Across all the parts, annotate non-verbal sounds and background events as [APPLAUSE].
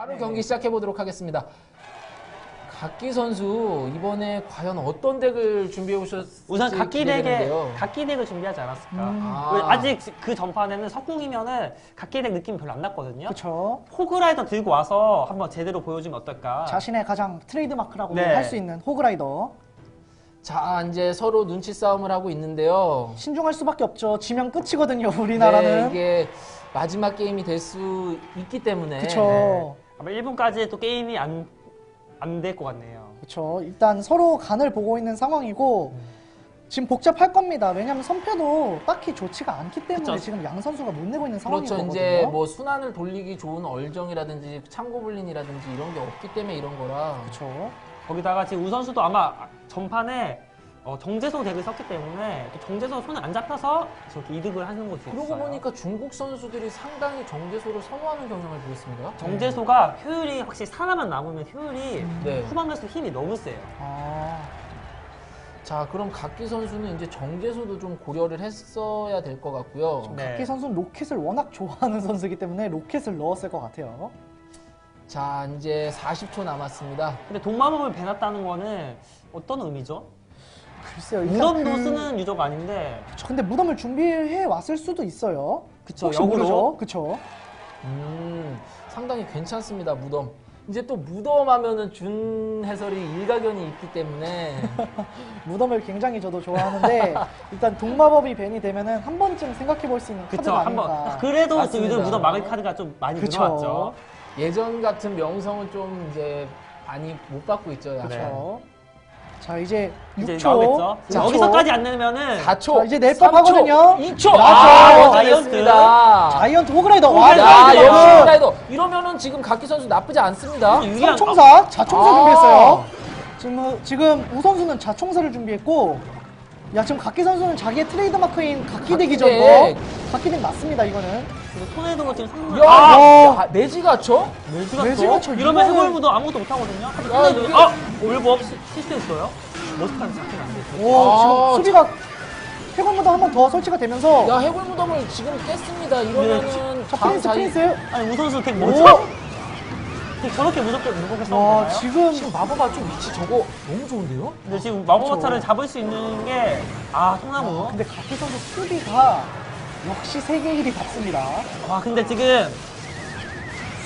바로 경기 시작해 보도록 하겠습니다. 각기 선수 이번에 과연 어떤 덱을 준비해 오셨을지 우선 각기 덱에 기대되는데요. 각기 덱을 준비하지 않았을까. 아. 왜 아직 그 전판에는 석궁이면은 각기 덱 느낌이 별로 안 났거든요. 그렇죠. 호그라이더 들고 와서 한번 제대로 보여주면 어떨까. 자신의 가장 트레이드 마크라고 네. 할 수 있는 호그라이더. 자 이제 서로 눈치 싸움을 하고 있는데요. 신중할 수밖에 없죠. 지면 끝이거든요, 우리나라는. 네, 이게 마지막 게임이 될 수 있기 때문에 그렇죠. 아마 1분까지 또 게임이 안 안 될 것 같네요. 그렇죠. 일단 서로 간을 보고 있는 상황이고 지금 복잡할 겁니다. 왜냐하면 선패도 딱히 좋지가 않기 때문에 그쵸. 지금 양 선수가 못 내고 있는 상황인 그렇죠. 거거든요. 이제 뭐 순환을 돌리기 좋은 얼정이라든지 참고불린이라든지 이런 게 없기 때문에 이런 거라. 그렇죠. 거기다가 지금 우 선수도 아마 전판에 어, 정재소 덱을 썼기 때문에 또 정재소 손에 안 잡혀서 저렇게 이득을 하는 것이 있어요. 그러고 보니까 중국 선수들이 상당히 정제소를 선호하는 경향을 보였습니다. 정재소가 효율이 확실히 살아만 남으면 효율이 네. 후반 갈수록 힘이 너무 세요. 아, 자, 그럼 각기 선수는 이제 정제소도 좀 고려를 했어야 될 것 같고요. 네. 각기 선수는 로켓을 워낙 좋아하는 선수이기 때문에 로켓을 넣었을 것 같아요. 자, 이제 40초 남았습니다. 근데 동마법을 배놨다는 거는 어떤 의미죠? 글쎄요. 일단 무덤도 그- 쓰는 유저가 아닌데 그쵸, 근데 무덤을 준비해 왔을 수도 있어요. 그쵸, 혹시 역으로. 모르죠. 그쵸. 음, 상당히 괜찮습니다, 무덤. 이제 또 무덤 하면은 준 해설이 일가견이 있기 때문에 [LAUGHS] 무덤을 굉장히 저도 좋아하는데 일단 동마법이 벤이 되면은 한 번쯤 생각해 볼 수 있는 그쵸 카드가 한번 아닌가. 그래도 또 맞습니다. 요즘 무덤 막을 카드가 좀 많이 그쵸. 늘어났죠. 예전 같은 명성은 좀 이제 많이 못 받고 있죠. 약간. 그쵸. 자 이제 이제 6초. 나오겠죠. 자, 여기서까지 안 내면은 4초. 자, 이제 낼 법하거든요. 2초. 맞죠. 아, 먼저 자이언트. 냈습니다. 자이언트 호그라이더. 호그라이더. 야, 아, 역시 아. 호그라이더. 이러면은 지금 각기 선수 나쁘지 않습니다. 유리한 성총사 자총사 아. 준비했어요. 지금 지금 우 선수는 자총사를 준비했고, 야 지금 각기 선수는 자기의 트레이드 마크인 각기 덱이죠 각기덱. 이거. 각기 덱 맞습니다 이거는. 그리고 토네이도가 지금 상무 야, 아. 야, 매지가 쳐? 매지가 매지가 쳐? 쳐. 이러면 이거는- 해골무도 아무것도 못하거든요. 야, 토네이도 이게- 아 올법 실수했어요. 머스카드 잡히면 안 돼. 오 아, 지금 수비가 해골보다 한 번 더 설치가 되면서. 야, 해골 무덤을 지금 깼습니다. 이러면은 자 다음 프린스 자이- 프린스. 아니 우 선수 덱 오. 뭐죠? 덱 저렇게 무섭게 무겁게 와 싸우나요? 지금 지금 마법아 좀 위치 저거 너무 좋은데요? 근데 지금 마법마차를 잡을 수 있는 게아 통나무. 근데 각기 선수 수비가 역시 세계 1위 같습니다. 와 근데 지금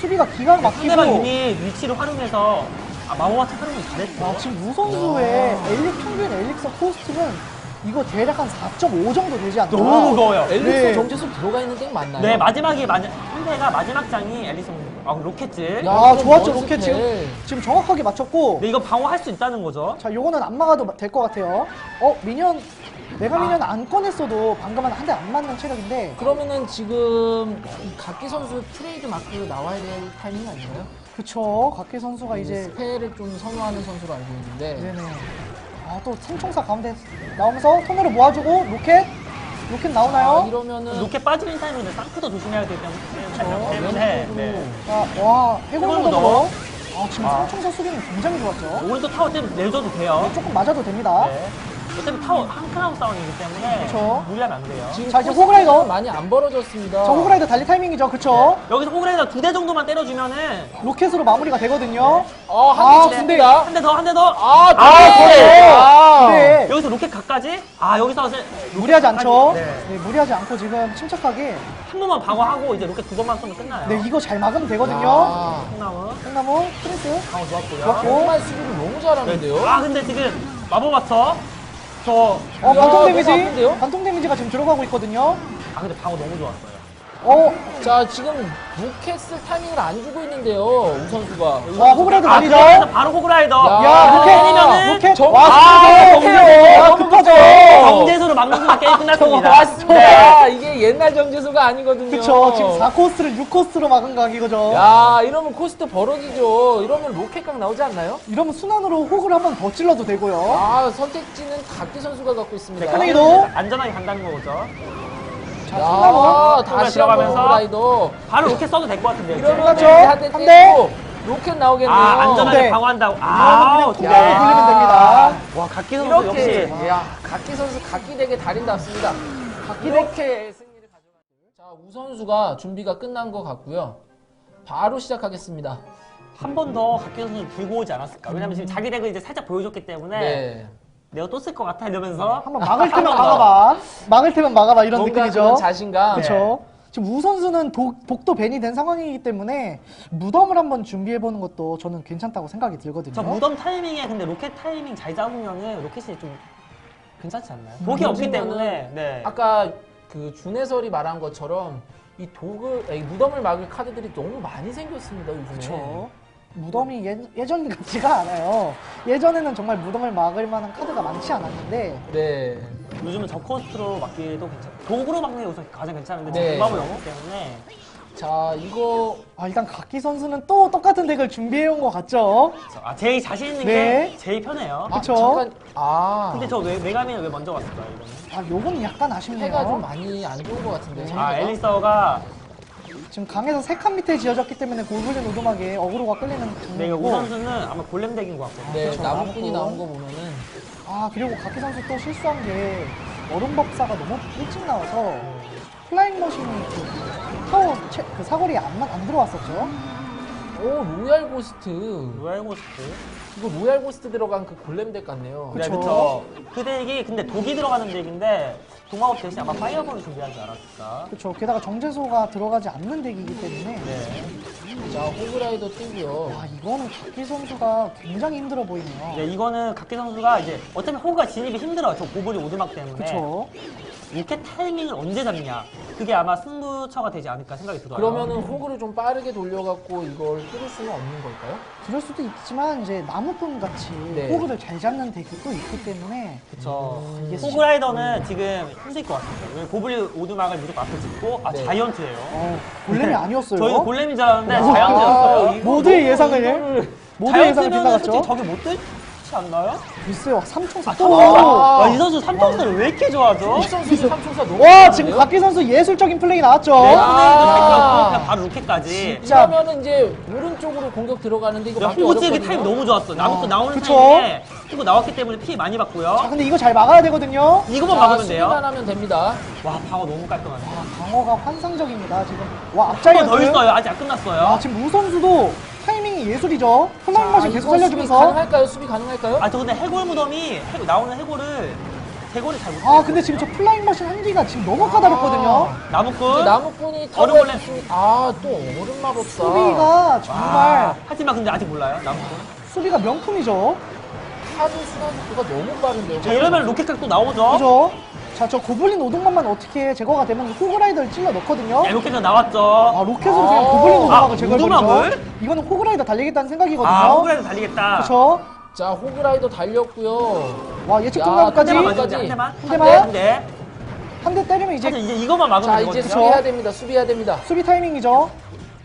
수비가 기가 막히고. 상대방 유닛 위치를 활용해서 아, 마법마차 활용을 잘했죠. 아, 지금 우 선수의 엘릭 평균 엘릭서 코스트는 이거 대략 한 4.5 정도 되지 않나? 너무 무거워요. 엘리스 네. 정제소 들어가 있는 게 맞나요? 네 마지막이 마지 상대가 마지막 장이 앨리슨 아 로켓질. 야, 아, 이거 좋았죠, 머리 로켓. 지금. 지금 정확하게 맞췄고. 근데 이거 방어할 수 있다는 거죠. 자, 요거는 안 막아도 될 것 같아요. 어, 미니언, 내가 미니언 안 꺼냈어도 방금은 한 대 안 맞는 체력인데. 그러면은 지금 이 각기 선수 트레이드 마크 나와야 될 타이밍 아닌가요? 그쵸. 각기 선수가 이제. 스페를 좀 선호하는 선수로 알고 있는데 네네. 아, 또 삼총사 가운데 나오면서 톤으로 모아주고, 로켓? 로켓 아, 나오나요? 이러면은 로켓 빠지는 타이밍에 쌍크도 조심해야 되기 때문에 때문에 왼쪽으로. 네. 자, 와, 해골무덤으로. 해골무덤. 아, 지금 아. 삼총사 수비는 굉장히 좋았죠. 오른쪽 타워 좀 내줘도 돼요. 조금 맞아도 됩니다. 네. 어차피 타워 한 크라운 싸움이기 때문에 그쵸. 무리하면 안 돼요. 지금 자, 이제 호그라이더. 많이 안 벌어졌습니다. 자, 호그라이더 달리 타이밍이죠. 그쵸? 여기서 호그라이더 두 대 정도만 때려주면은 로켓으로 마무리가 되거든요. 어, 아, 한대 근데-. 한 대 더 한 대 더. 아, 아, 네. 그래요? 아. 네. 여기서 로켓 각까지? 아 여기서 이제 무리하지 않죠? 네. 네, 무리하지 않고 지금 침착하게. 한 번만 방어하고 이제 로켓 두 번만 쏘면 끝나요. 네, 이거 잘 막으면 되거든요. 야, 콩나무 콩나무, 프린스. 방어 좋았고요. 좋았고. 정말 수비를 너무 잘하는데요. 아 근데 지금 마법 맞춰 저 어, 야, 관통 데미지. 관통 데미지가 지금 들어가고 있거든요. 아 근데 방어 너무 좋았어요. 어, 자, 지금 로켓을 타이밍을 안 주고 있는데요. 우 선수가. 와, 호그라이더 아? 그러면서 바로 호그라이더. 야, 야, 로켓. 때리면은 로켓. 정- 와, 아, 아, 정재소. 너무 급하죠. 정제수로 막는 순간 게임 끝났습니다. 맞습니다. 이게 옛날 정제소가 아니거든요. 그쵸. 지금 4코스를 6코스로 막은 각 이거죠. 야, 이러면 코스트 벌어지죠. 이러면 로켓각 나오지 않나요? 이러면 순환으로 호그를 한번 더 찔러도 되고요. 아, 선택지는 각기 선수가 갖고 있습니다. 카네기도. 안전하게 간다는 거죠. 자, 야. 다시 들어가면서. 라이더. 바로 로켓 써도 될 것 같은데요. 이제. 이러면 그렇죠. 한대 한 때리고 로켓 나오겠네요. 아 안전하게 네. 방어한다고. 이거는 아 그냥 어떡해. 통과로 돌리면 됩니다. 와 각기 선수 이렇게 역시 야, 각기 선수 각기 덱의 달인답습니다. 각기 이렇게 승리를 가져가는. 자, 우 선수가 준비가 끝난 것 같고요. 바로 시작하겠습니다. 한 번 더 각기 선수 들고 오지 않았을까? 왜냐면 지금 자기 덱을 이제 살짝 보여줬기 때문에 네. 내가 또 쓸 것 같아 이러면서 한번 막을 테면 [LAUGHS] 막아봐. 막을 테면 막아봐 이런 뭔가 느낌이죠. 그런 자신감. 그렇죠. 지금 우 선수는 독, 독도 벤이 된 상황이기 때문에 무덤을 한번 준비해 보는 것도 저는 괜찮다고 생각이 들거든요. 저 무덤 타이밍에 근데 로켓 타이밍 잘 잡으면은 로켓이 좀 괜찮지 않나요? 독이 없기 때문에 네. 아까 그 준해설이 말한 것처럼 이 독을 아니, 무덤을 막을 카드들이 너무 많이 생겼습니다 요즘에. 그렇죠. 무덤이 예, 예전 같지가 않아요. 예전에는 정말 무덤을 막을 만한 카드가 많지 않았는데 네. 요즘은 저 코스트로 막기도 괜찮고 독으로 막는 게 우선 가장 괜찮은데 네. 지금 방법이 없기 때문에 자 이거 아, 일단 각기 선수는 또 똑같은 덱을 준비해 온 것 같죠? 아, 제일 자신 있는 네. 게 제일 편해요. 아, 그쵸. 잠깐 아 근데 저 왜, 메가미는 왜 먼저 왔을까요, 이거는? 아, 요건 약간 아쉽네요. 해가 좀 많이 안 좋은 것 같은데. 네. 아. 엘리서가 지금 강에서 세 칸 밑에 지어졌기 때문에 골고루 오도막에 어그로가 끌리는 네, 우 중이고 선수는 아마 골렘 덱인 것 같거든요. 네 그렇죠. 나무꾼이 나무꾼. 나온 거 보면은 아 그리고 각기 선수 또 실수한 게 얼음 법사가 너무 일찍 나와서 플라잉 머신이 그 타워 채- 그 사거리에 안, 나- 안 들어왔었죠. 오 로얄 고스트. 로얄 고스트. 이거 로얄 고스트 들어간 그 골렘 덱 같네요. 네, 그쵸. 그쵸. 그 덱이 근데 독이 들어가는 덱인데 동마법 대신 아마 파이어볼을 준비하지 않았을까. 그렇죠. 게다가 정제소가 들어가지 않는 덱이기 때문에 네. 자 호그라이더 뜨고요. 아 이거는 각기 선수가 굉장히 힘들어 보이네요. 네, 이거는 각기 선수가 이제 어차피 호구가 진입이 힘들어요. 저 고블린 오두막 때문에. 그렇죠. 이렇게 타이밍을 언제 잡냐. 그게 아마 승부처가 되지 않을까 생각이 들어요. 그러면은 호그를 좀 빠르게 돌려갖고 이걸 뚫을 수는 없는 걸까요? 그럴 수도 있지만 이제 나무꾼 같이 네. 호그를 잘 잡는 덱이 또 있기 때문에 그쵸. 음, 이게 호그라이더는 지금 힘들 것 같아요. 왜 고블린 오두막을 무조건 앞에 짓고, 아, 네. 자이언트예요. 어, 골렘이 아니었어요. 저희는 골렘인 줄 알았는데 아, 자이언트였어요. 모두의 예상을 모두의 예상을 자이언트면은 솔직히 빗나갔죠. 저게 못 뜰지 않나요? 글쎄요, 삼총사 아, 또. 아, 이 선수 삼총사를 왜 이렇게 좋아하죠? 이 선수 삼총사 너무 와? 지금 각기 선수 예술적인 플레이 나왔죠. 네, 아. 그냥 바로 로켓까지. 진짜. 그러면은 이제 오른쪽으로 공격 들어가는데 이거 막기 호구 찌르기 어렵거든요. 타임 너무 좋았어. 나무꾼 나오는 아, 그쵸. 타임에 호구 나왔기 때문에 피해 많이 자 받고요. 근데 이거 잘 막아야 되거든요. 이거만 자, 막으면 돼요. 수비만 하면 됩니다. 와, 방어 너무 깔끔하네. 아, 방어가 환상적입니다 지금. 와한 앞자리 번더 있어요. 아직 안 끝났어요. 아 지금 우 선수도 타이밍이 예술이죠. 머신 계속 살려주면서. 가능할까요? 수비 가능할까요? 아, 저 근데 해골 무덤이 해골- 나오는 해골을 대골이 잘 못해요. 아 근데 지금 저 플라잉 머신 한기가 지금 너무 까다롭거든요. 이제 나무꾼. 나무꾼이 얼음 타워에 골렘. 붙습니다. 아, 또 얼음 마법사. 수비가 정말 아, 하지만 근데 아직 몰라요. 나무꾼. 수비가 명품이죠. 카드 순환 속도가 너무 빠른데요. 자, 이러면 로켓각 또 나오죠. 그죠? 자 저 고블린 오동만만 어떻게 제거가 되면 호그라이더를 찔러 넣거든요. 야, 로켓각 나왔죠. 아 로켓으로 아. 그냥 고블린 오동막을 아, 제거해버리죠. 오동막을? 이거는 호그라이더 달리겠다는 생각이거든요. 아, 호그라이더 달리겠다. 그렇죠. 자, 호그라이더 달렸고요. 와 예측 야, 통과까지 한 대만. 맞으면 한 대만. 한 대만? 네. 한대 때리면 이제 이제 이제 이것만 막으면 자, 되거든요. 이제 수비해야 됩니다. 수비해야 됩니다. 수비 타이밍이죠.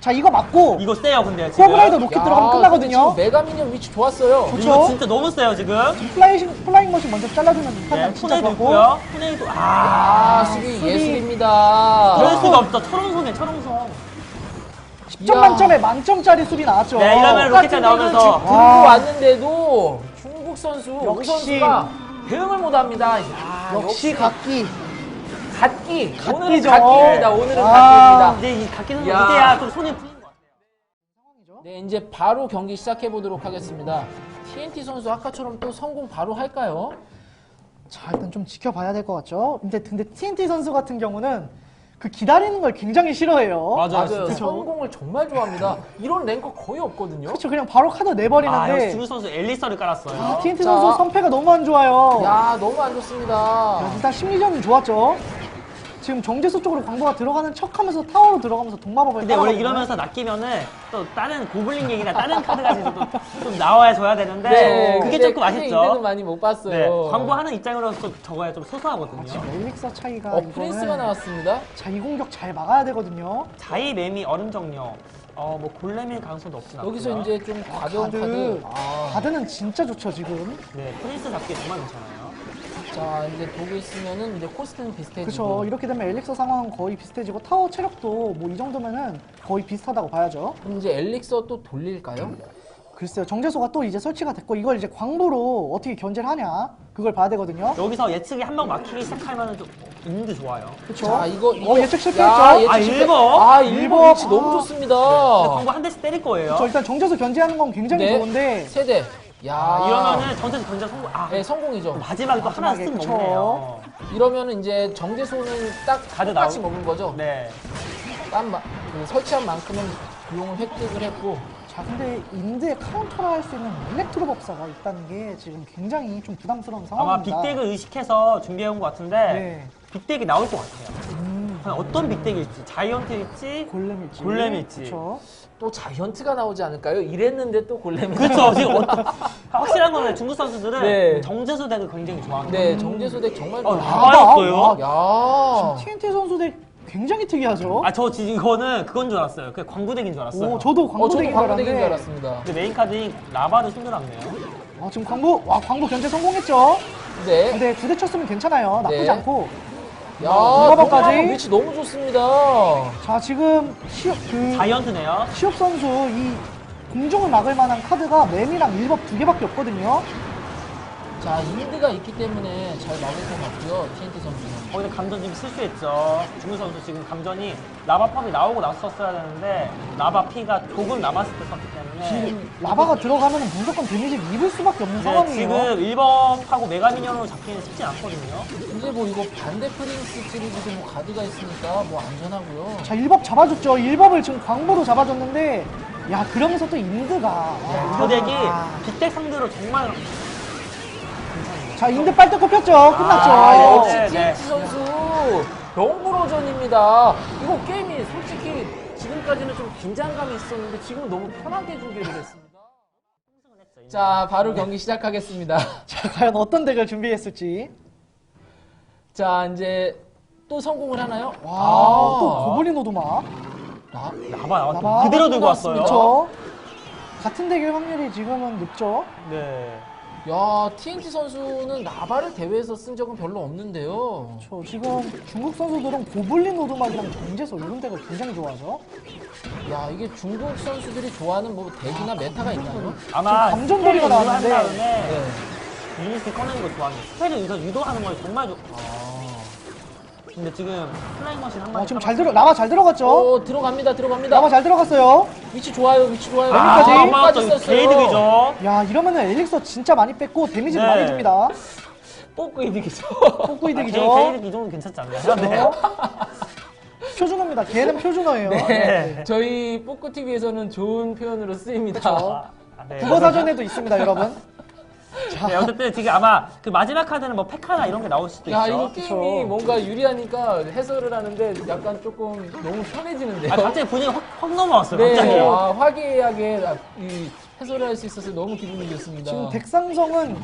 자 이거 맞고 이거 세요, 근데 지금. 호그라이더 로켓 야, 들어가면 끝나거든요. 지금 메가미니언 위치 좋았어요. 그쵸? 이거 진짜 너무 세요, 지금. 플라잉 플라잉 머신 먼저 잘라주면 네, 판단 진짜 푸네도 좋았고. 있고요. 푸네도 아. 아, 수비, 수비. 예술입니다. 그럴 수가 없죠. 철옹성이에요, 철옹성. 10점 야. 만점에 만점짜리 수비 나왔죠. 네, 이러면 로켓 똑같은 나오면서. 걸 들고 와. 왔는데도 중국 선수 우 역시. 선수가 대응을 못합니다. 야, 역시 각기. 갓기. 오늘은 갓기죠. 갓기입니다. 오늘은 아. 갓기입니다. 근데 이 각기 선수 야. 이제야 좀 손이 풀린 것 같아요. 네, 이제 바로 경기 시작해 보도록 하겠습니다. TNT 선수 아까처럼 또 성공 바로 할까요? 자 일단 좀 지켜봐야 될 것 같죠. 근데 근데 TNT 선수 같은 경우는 그 기다리는 걸 굉장히 싫어해요. 맞아요, 맞아요. 성공을 정말 좋아합니다. 이런 랭커 거의 없거든요. 그렇죠. 그냥 바로 카드 아, 내버리는데. 중국 선수 엘리서를 깔았어요. 아, TNT 자. 선수 선패가 너무 안 좋아요. 야, 너무 안 좋습니다. 야, 일단 심리전은 좋았죠. 지금 정제소 쪽으로 광고가 들어가는 척하면서 타워로 들어가면서 동마법을. 근데 원래. 이러면서 낚이면은 또 다른 고블린 얘기나 다른 카드가 또좀 나와야 줘야 되는데 네, 그게 근데 조금 크게 이득은 아쉽죠. 많이 못 봤어요. 네, 광고하는 입장으로서 좀 적어야 좀 소소하거든요. 지금 엘릭서 차이가. 어, 프린스가 나왔습니다. 자, 이 공격 잘 막아야 되거든요. 자이 매미 얼음 정령 어뭐 골렘일 가능성도 없진 않고요. 여기서 이제 좀 가벼운 가드. 카드. 아, 가드는 진짜 좋죠, 지금. 네 프린스 잡기 정말 괜찮아요. 자, 이제 도구 있으면은 이제 코스트는 비슷해지고. 그렇죠. 이렇게 되면 엘릭서 상황은 거의 비슷해지고 타워 체력도 뭐 이 정도면은 거의 비슷하다고 봐야죠. 그럼 이제 엘릭서 또 돌릴까요? 글쎄요. 정제소가 또 이제 설치가 됐고 이걸 이제 광부로 어떻게 견제를 하냐 그걸 봐야 되거든요. 여기서 예측이 한방 막히기 시작하면 좀 인드 좋아요. 그쵸? 자, 이거, 이거. 어, 예측 실패했죠? 야, 예측 아, 실패. 일버? 아, 일버. 위치 너무 아. 좋습니다. 광고 한 대씩 때릴 거예요. 저 일단 정제수 견제하는 건 굉장히 네. 좋은데 세대. 야. 아, 이러면은 전체 전체 성공. 아, 네, 성공이죠. 마지막에 또 하나 마지막에, 쓰면 그쵸. 먹네요. 이러면은 이제 정제소는 딱 가드 똑같이 나오- 먹은 거죠. 네. 딴 마, 그 설치한 만큼은 비용을 획득을 했고. 자 근데 인드에 카운터를 할수 있는 일렉트로 법사가 있다는 게 지금 굉장히 좀 부담스러운 아마 상황입니다. 빅덱을 의식해서 준비해온 것 같은데 네. 빅덱이 나올 것 같아요. 음, 과연 어떤 빅덱일지 자이언트일지 골렘일지 골렘일지. 그쵸? 또 자이언트가 나오지 않을까요? 이랬는데 또 골렘이. 그렇죠. 지금 어떤 [LAUGHS] 확실한 거는 중국 선수들은 네. 정제수 덱을 굉장히 좋아합니다. 네, 정제소 덱 정말 어, 좋아요. 라바였어요? 야. TNT 선수들 굉장히 특이하죠. 아 저 지금 이거는 그건 줄 알았어요. 그 광고 덱인 줄 알았어요. 오, 저도 어, 저도 광고덱인 줄 광고덱인 알았습니다. 근데 메인 카드인 라바를 숨겨놨네요. 아, 지금 광고 와 광고 견제 성공했죠. 네. 근데 두 대 쳤으면 괜찮아요. 나쁘지 네. 않고. 야. 동그라미 위치 너무 좋습니다. 자 지금 시옵 그 자이언트네요. 시옵 선수 이 공중을 막을 만한 카드가 램이랑 일법 두 개밖에 없거든요. 자, 인드가 있기 때문에 잘 막을 것 같고요. TNT 선수는. 어, 근데 감전 지금 실수했죠. 중국 선수 지금 감전이 라바 펌이 나오고 나서 썼어야 되는데 라바 피가 조금 남았을 때 썼기 때문에 지금 라바가 들어가면 무조건 데미지를 입을 수밖에 없는 네, 상황이에요. 지금 1법하고 메가미니언으로 잡기는 쉽지 않거든요. 이제 뭐 이거 반대 프린스 시리즈도 뭐 가드가 있으니까 뭐 안전하고요. 자, 1법 잡아줬죠. 1법을 지금 광부로 잡아줬는데, 야, 그러면서 또 인드가. 아, 저 덱이 아. 빅덱 상대로 정말 자, 인드 빨대 꼽혔죠. 끝났죠. 아, 역시 네, TNT 네. 선수 영불호전입니다. 이거 게임이 솔직히 지금까지는 좀 긴장감이 있었는데 지금 너무 편하게 준비를 했습니다. 자, 바로 경기 시작하겠습니다. [LAUGHS] 자, 과연 어떤 덱을 준비했을지. 자, 이제 또 성공을 하나요? 와, 아. 또 고블린 오도마. 나, 라바 나왔 라바 그대로 들고. 왔어요. 그쵸? 같은 덱일 확률이 지금은 높죠. 네. 야, TNT 선수는 나바를 대회에서 쓴 적은 별로 없는데요. 저 지금 중국 선수들은 고블린 오도막이랑 정제소 이런 덱을 굉장히 좋아하죠. 야, 이게 중국 선수들이 좋아하는 뭐 덱이나 메타가 있나요? 아마 스펠을 나왔는데. 다음에 네. 유니스 꺼내는 거 좋아하는 스펠을 이거 유도하는 걸 정말 좋. 아. 근데 지금 플라잉 머신 한 어, 마리 지금 잘 들어, 라바 잘 들어갔죠? 어, 들어갑니다, 들어갑니다. 라바 잘 들어갔어요. 위치 좋아요, 위치 좋아요. 아, 여기까지, 여기까지 여기까지 썼어요. 개이득이죠. 야, 이러면은 엘릭서 진짜 많이 뺐고 데미지도 네. 많이 줍니다. 뽑고 이득이죠. 뽑고 이득이죠. 개이득 이 정도 괜찮지 않나요? 네. 어? 표준어입니다. 걔는 표준어예요. 네. 저희 뽀꾸 TV에서는 좋은 표현으로 쓰입니다. 그쵸. 아, 네. 국어 사전에도 있습니다, 여러분. 네, 어쨌든 지금 아마 그 마지막 카드는 뭐 페카나 이런 게 나올 수도 야, 있죠. 이거 게임이 뭔가 유리하니까 해설을 하는데 약간 조금 너무 편해지는데요. 아, 갑자기 분위기 확, 확 넘어왔어요. 네, 갑자기. 아, 화기애애하게 이 해설을 할 수 있어서 너무 기분이 좋습니다. 지금 덱상성은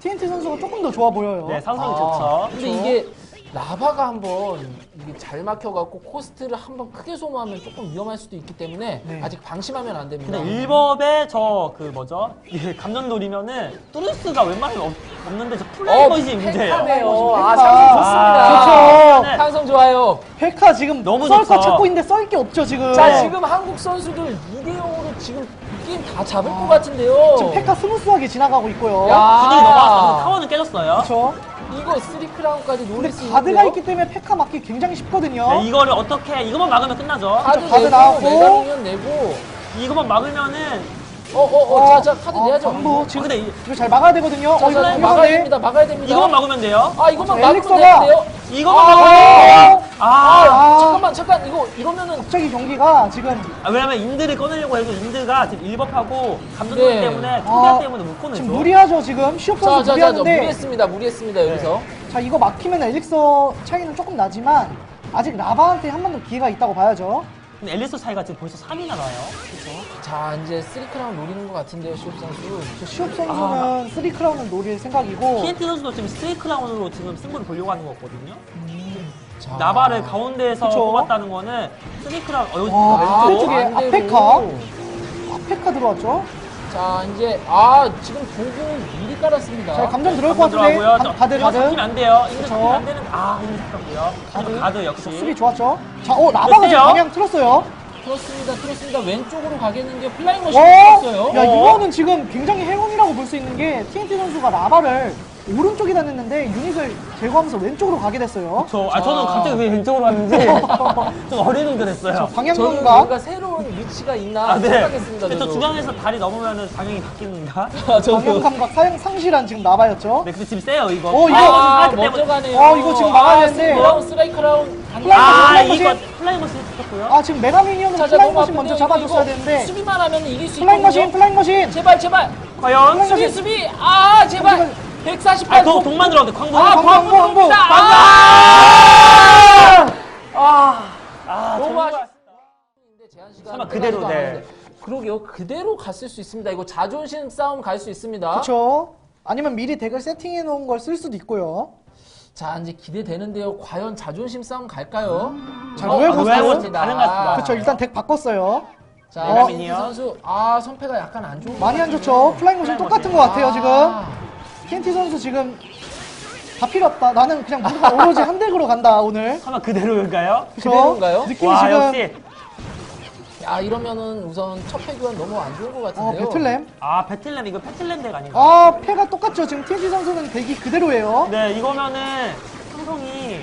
TNT 선수가 조금 더 좋아 보여요. 네, 상성이 아, 좋죠. 근데 이게 라바가 한번 이게 잘 막혀갖고 코스트를 한번 크게 소모하면 조금 위험할 수도 있기 때문에 네. 아직 방심하면 안 됩니다. 근데 일법에 저그 뭐죠? 예, 감전 노리면은 뚜르스가 웬만하면 없, 없는데 저 플레이 것이 문제예요. 팩하네요. 아, 팩하. 상성 좋습니다. 좋죠. 상성 좋아요. 페카 지금 너무 썰거 좋죠. 찾고 있는데 썰 게 없죠, 지금. 자, 지금 한국 선수들 2대 0으로 지금 게임 다 잡을 것 같은데요. 지금 페카 스무스하게 지나가고 있고요. 야. 분위기 넘어왔어. 타워는 깨졌어요. 그렇죠. 이거 3크라운까지 노릴 근데 수 가드가 있는데요. 있기 때문에 페카 막기 굉장히 쉽거든요. 네, 이거를 어떻게 이거만 막으면 끝나죠. 카드 내고 나왔고. 내고 이거만 막으면은 어어어 자, 자 카드 어, 내야죠. 광부 아, 지금 근데 이- 이거 잘 막아야 되거든요. 자, 어, 이거 자, 좀 막아야 위험한데? 됩니다. 막아야 됩니다. 이거만 막으면 돼요. 아 이거만 자, 막으면 엘릭서가- 되는데요. 이거만 아, 막으면 아, 아, 잠깐만 잠깐 이거 이러면은 갑자기 경기가 지금 아, 왜냐면 인드를 꺼내려고 해도 인드가 지금 일법하고 감전 네. 때문에 초기화 아, 때문에 못 꺼내죠. 지금 무리하죠 지금 시옵 선수 자자자 무리하는데 무리했습니다. 무리했습니다 여기서. 자 이거 막히면 엘릭서 차이는 조금 나지만 아직 라바한테 한 번 더 기회가 있다고 봐야죠. 근데 앨리스 차이가 지금 벌써 3이 나 나요. 자 이제 3크라운 노리는 것 같은데요 시옵 선수. 저 시옵 선수는 쓰리 크라운을 노릴 생각이고 TNT 선수도 지금 스트레이크 라운으로 지금 승부를 보려고 하는 거거든요. 자. 나바를 가운데에서 그쵸. 뽑았다는 거는 스트레이크 라운, 어, 와, 왼쪽. 왼쪽에 안 되고. 아페카. 아페카 들어왔죠. 자 이제 아 지금 공공 미리 깔았습니다. 자 감정 들어올 것 같은데 들어가고요. 가- 가드 이거 가드 잡히면 안 돼요. 이거 그쵸. 잡히면 안 되는, 아, 이거 잡혔고요. 가드, 가드 역시. 수비 좋았죠. 자 어 라바가 지금 됐어요? 방향 틀었어요. 그렇습니다. 그렇습니다. 왼쪽으로 가겠는데 플라잉 머신 어? 었어요 야 이거는 지금 굉장히 행운이라고 볼 수 있는 게 TNT 선수가 라바를 오른쪽이 다녔는데 유닛을 제거하면서 왼쪽으로 가게 됐어요. 저, 아, 저는 자. 갑자기 왜 왼쪽으로 왔는지 [LAUGHS] 좀 어리둥절 했어요. 방향 저는 감각. 뭔가 새로운 위치가 있나 아, 네. 생각했습니다. 근데 저 저도. 중앙에서 다리 넘으면 방향이 바뀌는가? [LAUGHS] 아, 저도. 방향 감각 사용 상실한 지금 나바였죠. 네, 근데 지금 세요, 이거. 어, 이거- 아, 스파이크 먼저 때문에. 가네요. 어, 이거 지금 막아야 아, 되는데. 스라이크라운, 스라이크라운. 플라이- 아, 플라이 이거. 플라이 머신 시켰고요. 아 지금 자, 자, 플라잉 너무 머신 아픈데 먼저 잡아줬어야 이거 되는데 수비만 하면 이길 수 플라잉 있거든요. 머신 플라잉 머신 제발, 제발. 과연? 플라잉 수비, 머신. 수비. 아, 제발. 148. 아, 동, 동만 들어왔는데, 광고. 아, 광고, 광고 광고, 들어옵니다. 광고. 아! 아, 아, 너무 정말. 아쉽습니다. 제한 시간 설마 그대로, 끝나지도 네. 않았는데. 그러게요. 그대로 갔을 수 있습니다. 이거 자존심 싸움 갈 수 있습니다. 그렇죠. 아니면 미리 덱을 세팅해 놓은 걸 쓸 수도 있고요. 자, 이제 기대되는데요. 과연 자존심 싸움 갈까요? 자, 어, 로얄 아, 고스트. 것 고스트다. 같습니다. 그렇죠. 일단 덱 바꿨어요. 자, 어. 이 선수 아, 선패가 약간 안 좋은 것 많이 안. 좋죠. 플라잉 모션 똑같은. 것 같아요 지금. 아, TNT 선수 지금 다 필요 없다. 나는 그냥 무조건 오로지 한 덱으로 간다 오늘. 설마 그대로인가요? 그쵸? 그대로인가요? 느낌이 와, 지금 역시. 야, 이러면은 우선 첫 패교환 너무 안 좋은 것 어, 같은데요. 배틀램. 아, 배틀램, 이거 배틀램 덱 아닌가? 아 패가 똑같죠. 지금 TNT 선수는 덱이 그대로예요. 네, 이거면은 삼성이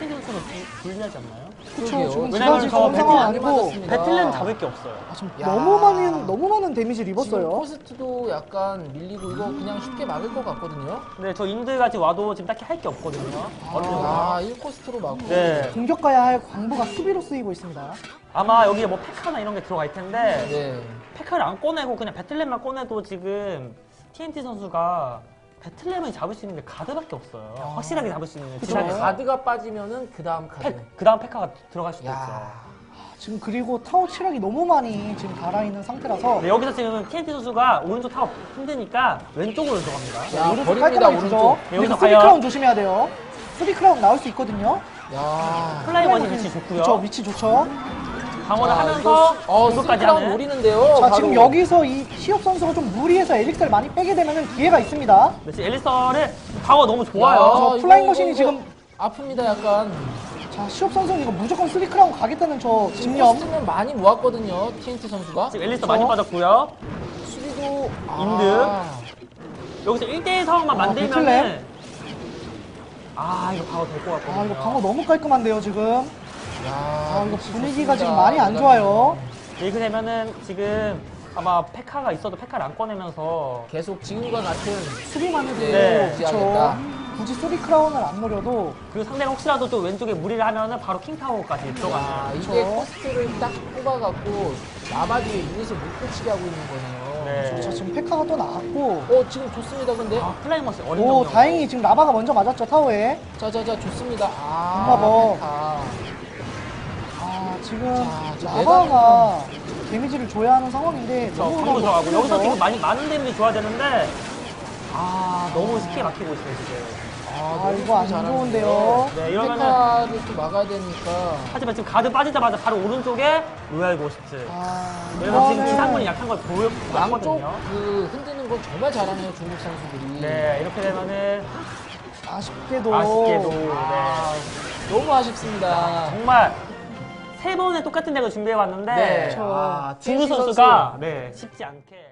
신선수는 불리하지 않나요? 그렇죠. 왜냐면 지금 저 배틀. 배틀램 잡을 게 없어요. 아, 야. 너무 많은 너무 많은 데미지를 지금 입었어요. 코스트도 약간 밀리고 이거 그냥 쉽게 막을 것 같거든요. 근데 저 인들까지 와도 지금 딱히 할 게 없거든요. 어려워요. 아, 1코스트로 막고. 네. 공격 가야 할 광부가 수비로 쓰이고 있습니다. 아마 여기에 뭐 페카나 이런 게 있을 텐데 네. 페카를 안 꺼내고 그냥 배틀램만 꺼내도 지금 TNT 선수가 배틀램을 잡을 수 있는 게 가드밖에 없어요. 확실하게 잡을 수 있는 게 지금 지금 가드가 빠지면은 그 다음 카드. 그 다음 페카가 들어갈 수도 있죠. 야. 지금 그리고 타워 치락이 너무 많이 지금 달아 있는 상태라서 네, 여기서 지금 TNT 선수가 오른쪽 타워 힘드니까 왼쪽으로 들어갑니다. 야, 오른쪽 버립니다, 깔끔하게 오른쪽. 주죠. 네, 여기서 여기서 쓰리 과연- 크라운 조심해야 돼요. 쓰리 크라운 나올 수 있거든요. 야. 플라이 머신 위치 좋고요. 그렇죠. 위치 좋죠. 방어를 자, 하면서 이거 어, 스리크라운 하는 노리는데요. 자, 바로. 지금 여기서 이 시업 선수가 좀 무리해서 엘릭스를 많이 빼게 되면 기회가 있습니다. 네, 지금 앨리스를 방어 너무 좋아요. 야, 저 이거, 플라잉 이거, 머신이 이거 지금- 아픕니다, 약간. 자, 시업 선수는 이거 무조건 쓰리 크라운 가겠다는 저 지금 집념. 코스트는 많이 모았거든요, TNT 선수가. 지금 그렇죠. 많이 빠졌고요. 수비도. 인드. 아. 여기서 1대1 상황만 아, 만들면은 배틀램? 아 이거 방어 될 것 같거든요. 아, 이거 방어 너무 깔끔한데요, 지금. 야, 아, 이거 분위기가. 지금 많이 안 좋아요. 이렇게 되면은 지금 아마 페카가 있어도 페카를 안 꺼내면서 계속 지금과 같은 수비만 해도 네, 그렇죠. 해야겠다. 굳이 쓰리 크라운을 안 노려도 그리고 상대가 혹시라도 또 왼쪽에 무리를 하면은 바로 킹타워까지 야, 들어가는 이게 그렇죠. 코스트를 딱 뽑아갖고 나바디에 유닛을 못 붙이게 하고 있는 거네요. 네. 자, 지금 페카가 또 나왔고 어, 지금 좋습니다, 근데. 아 플라이머스 어린 오, 정도. 다행히 지금 라바가 먼저 맞았죠, 타워에. 자자자 좋습니다. 아. 아, 지금 라바가 데미지를 줘야 하는 상황인데 저 너무 들어가고 여기서. 지금 많이 많은 데미지 줘야 되는데 아 너무 쉽게 막히고 있어요 지금. 아, 너무 이거 안. 좋은데요. 네, 이러면은- 또 막아야 되니까. 하지만 지금 가드 빠지자마자 바로 오른쪽에 로얄 고스트. 아, 그래서 지금 이거는 기상군이 약한 걸 양쪽 보였거든요. 그 흔드는 건 정말 잘하네요, 중국 선수들이. 네 이렇게 되면은 아쉽게도 아쉽게도 아, 네. 너무 아쉽습니다. 정말 세 번의 똑같은 덱을 준비해 왔는데 네. 아, 진우 TNT 선수가 네 쉽지 않게